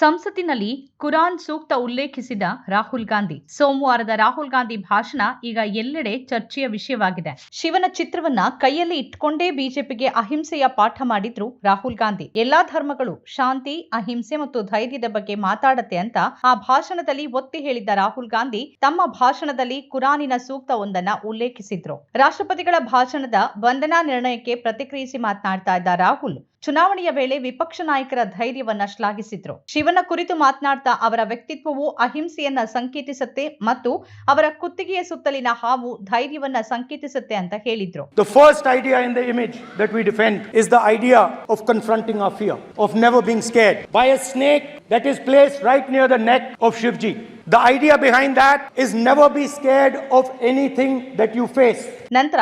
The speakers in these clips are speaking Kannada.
ಸಂಸತ್ತಿನಲ್ಲಿ ಕುರಾನ್ ಸೂಕ್ತ ಉಲ್ಲೇಖಿಸಿದ ರಾಹುಲ್ ಗಾಂಧಿ. ಸೋಮವಾರದ ರಾಹುಲ್ ಗಾಂಧಿ ಭಾಷಣ ಈಗ ಎಲ್ಲೆಡೆ ಚರ್ಚೆಯ ವಿಷಯವಾಗಿದೆ. ಶಿವನ ಚಿತ್ರವನ್ನ ಕೈಯಲ್ಲಿ ಇಟ್ಕೊಂಡೇ ಬಿಜೆಪಿಗೆ ಅಹಿಂಸೆಯ ಪಾಠ ಮಾಡಿದ್ರು ರಾಹುಲ್ ಗಾಂಧಿ. ಎಲ್ಲಾ ಧರ್ಮಗಳು ಶಾಂತಿ, ಅಹಿಂಸೆ ಮತ್ತು ಧೈರ್ಯದ ಬಗ್ಗೆ ಮಾತಾಡತ್ತೆ ಅಂತ ಆ ಭಾಷಣದಲ್ಲಿ ಒತ್ತಿ ಹೇಳಿದ್ದ ರಾಹುಲ್ ಗಾಂಧಿ ತಮ್ಮ ಭಾಷಣದಲ್ಲಿ ಕುರಾನಿನ ಸೂಕ್ತವೊಂದನ್ನ ಉಲ್ಲೇಖಿಸಿದ್ರು. ರಾಷ್ಟ್ರಪತಿಗಳ ಭಾಷಣದ ವಂದನಾ ನಿರ್ಣಯಕ್ಕೆ ಪ್ರತಿಕ್ರಿಯಿಸಿ ಮಾತನಾಡ್ತಾ ಇದ್ದ ರಾಹುಲ್ ಚುನಾವಣೆಯ ವೇಳೆ ವಿಪಕ್ಷ ನಾಯಕರ ಧೈರ್ಯವನ್ನ ಶ್ಲಾಘಿಸಿದ್ರು. ಶಿವನ ಕುರಿತು ಮಾತನಾಡ್ತಾ ಅವರ ವ್ಯಕ್ತಿತ್ವವು ಅಹಿಂಸೆಯನ್ನ ಸಂಕೇತಿಸುತ್ತೆ ಮತ್ತು ಅವರ ಕುತ್ತಿಗೆಯ ಸುತ್ತಲಿನ ಹಾವು ಧೈರ್ಯವನ್ನ ಸಂಕೇತಿಸುತ್ತೆ ಅಂತ ಹೇಳಿದ್ರು. The first idea in the image that we defend is the idea of confronting of fear, of never being scared by a snake that is place right near the neck of Shivji. The idea behind that is never be scared of anything that you face ನಂತರ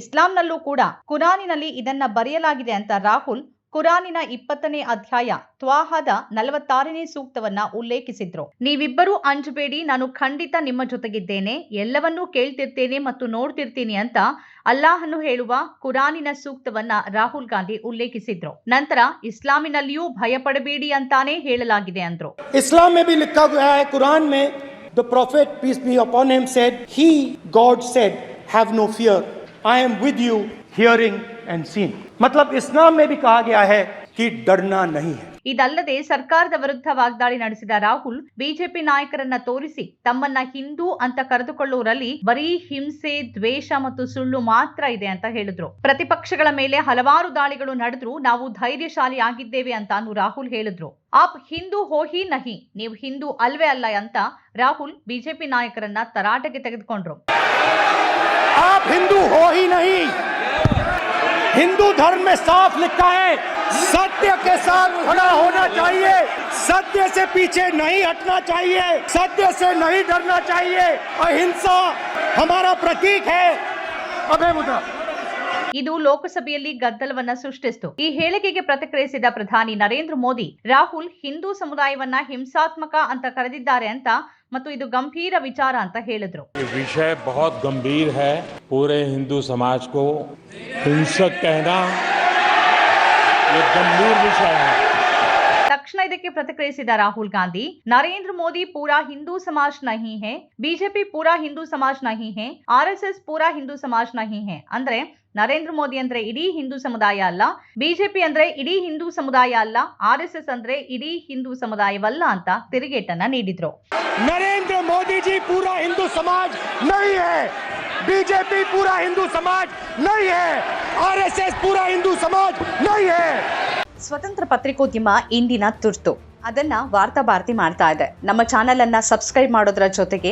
ಇಸ್ಲಾಂನಲ್ಲೂ ಕೂಡ ಕುರಾನಿನಲ್ಲಿ ಇದನ್ನ ಬರೆಯಲಾಗಿದೆ ಅಂತ ರಾಹುಲ್ ಕುರಾನಿನ ಇಪ್ಪತ್ತನೇ ಅಧ್ಯಾಯ ತ್ವಾಹದ ನಲವತ್ತಾರನೇ ಸೂಕ್ತವನ್ನ ಉಲ್ಲೇಖಿಸಿದ್ರು. ನೀವಿಬ್ಬರೂ ಅಂಜಬೇಡಿ ನಾನು ಖಂಡಿತ ನಿಮ್ಮ ಜೊತೆಗಿದ್ದೇನೆ ಎಲ್ಲವನ್ನೂ ಕೇಳ್ತಿರ್ತೇನೆ ಮತ್ತು ನೋಡ್ತಿರ್ತೀನಿ ಅಂತ ಅಲ್ಲಾಹನು ಹೇಳುವ ಕುರಾನಿನ ಸೂಕ್ತವನ್ನ ರಾಹುಲ್ ಗಾಂಧಿ ಉಲ್ಲೇಖಿಸಿದ್ರು. ನಂತರ ಇಸ್ಲಾಮಿನಲ್ಲಿಯೂ ಭಯಪಡಬೇಡಿ ಅಂತಾನೆ ಹೇಳಲಾಗಿದೆ ಅಂದ್ರು. Islam Quran The prophet peace be upon him, said he God said have no fear I am with you. Hearing and seen मतलब इस्लाम में भी कहा गया है कि डरना नहीं है। ಇದಲ್ಲದೆ ಸರ್ಕಾರದ ವಿರುದ್ಧ ವಾಗ್ದಾಳಿ ನಡೆಸಿದ ರಾಹುಲ್, ಬಿಜೆಪಿ ನಾಯಕರನ್ನ ತೋರಿಸಿ ತಮ್ಮನ್ನ ಹಿಂದೂ ಅಂತ ಕರೆದುಕೊಳ್ಳುವರಲ್ಲಿ ಬರೀ ಹಿಂಸೆ, ದ್ವೇಷ ಮತ್ತು ಸುಳ್ಳು ಮಾತ್ರ ಇದೆ ಅಂತ ಹೇಳಿದ್ರು. ಪ್ರತಿಪಕ್ಷಗಳ ಮೇಲೆ ಹಲವಾರು ದಾಳಿಗಳು ನಡೆದ್ರು ನಾವು ಧೈರ್ಯಶಾಲಿ ಆಗಿದ್ದೇವೆ ಅಂತಾನು ರಾಹುಲ್ ಹೇಳಿದ್ರು. ಆಪ್ ಹಿಂದೂ ಹೋಹಿ ನಹಿ, ನೀವು ಹಿಂದೂ ಅಲ್ವೇ ಅಲ್ಲ ಅಂತ ರಾಹುಲ್ ಬಿಜೆಪಿ ನಾಯಕರನ್ನ ತರಾಟೆಗೆ ತೆಗೆದುಕೊಂಡ್ರು. ಹಿಂದೂ ಹಿಂದೂ ಧರ್ಮ ಸಾಫ್ ಲಿಖಾ हिंदू धर्म में साफ लिखा है सत्य के साथ खड़ा होना चाहिए सत्य से पीछे नहीं हटना चाहिए सत्य से नहीं डरना चाहिए अहिंसा हमारा प्रतीक है अभय मुद्रा ಇದು ಲೋಕಸಭೆಯಲ್ಲಿ ಗದ್ದಲವನ್ನ ಸೃಷ್ಟಿಸಿತು ಈ ಹೇಳಿಕೆಗೆ ಪ್ರತಿಕ್ರಿಯಿಸಿದ ಪ್ರಧಾನಿ ನರೇಂದ್ರ ಮೋದಿ ರಾಹುಲ್ ಹಿಂದೂ ಸಮುದಾಯವನ್ನ ಹಿಂಸಾತ್ಮಕ ಅಂತ ಕರೆದಿದ್ದಾರೆ ಅಂತ ಮತ್ತು ಇದು ಗಂಭೀರ ವಿಚಾರ ಅಂತ ಹೇಳಿದ್ರು ये विषय बहुत गंभीर है पूरे हिंदू समाज को हिंसक कहना ये गंभीर विषय है ತಕ್ಷಣ ಇದಕ್ಕೆ ಪ್ರತಿಕ್ರಿಯಿಸಿದ ರಾಹುಲ್ ಗಾಂಧಿ ನರೇಂದ್ರ ಮೋದಿ ಪೂರಾ ಹಿಂದೂ ಸಮಾಜ ನಹಿ ಹೇ ಬಿಜೆಪಿ ಪೂರಾ ಹಿಂದೂ ಸಮಾಜ್ ನಹಿ ಹೇ ಆರ್ ಎಸ್ ಎಸ್ ಪೂರಾ ಹಿಂದೂ ಸಮಾಜ್ ನಹಿ ಹೇ. ಅಂದ್ರೆ ನರೇಂದ್ರ ಮೋದಿ ಅಂದ್ರೆ ಇಡೀ ಹಿಂದೂ ಸಮುದಾಯ ಅಲ್ಲ ಬಿಜೆಪಿ ಅಂದ್ರೆ ಇಡೀ ಹಿಂದೂ ಸಮುದಾಯ ಅಲ್ಲ ಆರ್ ಎಸ್ ಎಸ್ ಅಂದ್ರೆ ಇಡೀ ಹಿಂದೂ ಸಮುದಾಯವಲ್ಲ ಅಂತ ತಿರುಗೇಟನ್ನ ನೀಡಿದ್ರು. ನರೇಂದ್ರ मोदी जी पूरा हिंदू समाज नहीं है बीजेपी पूरा हिंदू समाज नहीं है आरएसएस पूरा हिंदू समाज नहीं है ಸ್ವತಂತ್ರ ಪತ್ರಿಕೋದ್ಯಮ ಇಂದಿನ ತುರ್ತು ಅದನ್ನ ವಾರ್ತಾ ಭಾರತಿ ಮಾಡ್ತಾ ಇದೆ ನಮ್ಮ ಚಾನೆಲ್ ಅನ್ನ ಸಬ್ಸ್ಕ್ರೈಬ್ ಮಾಡೋದ್ರ ಜೊತೆಗೆ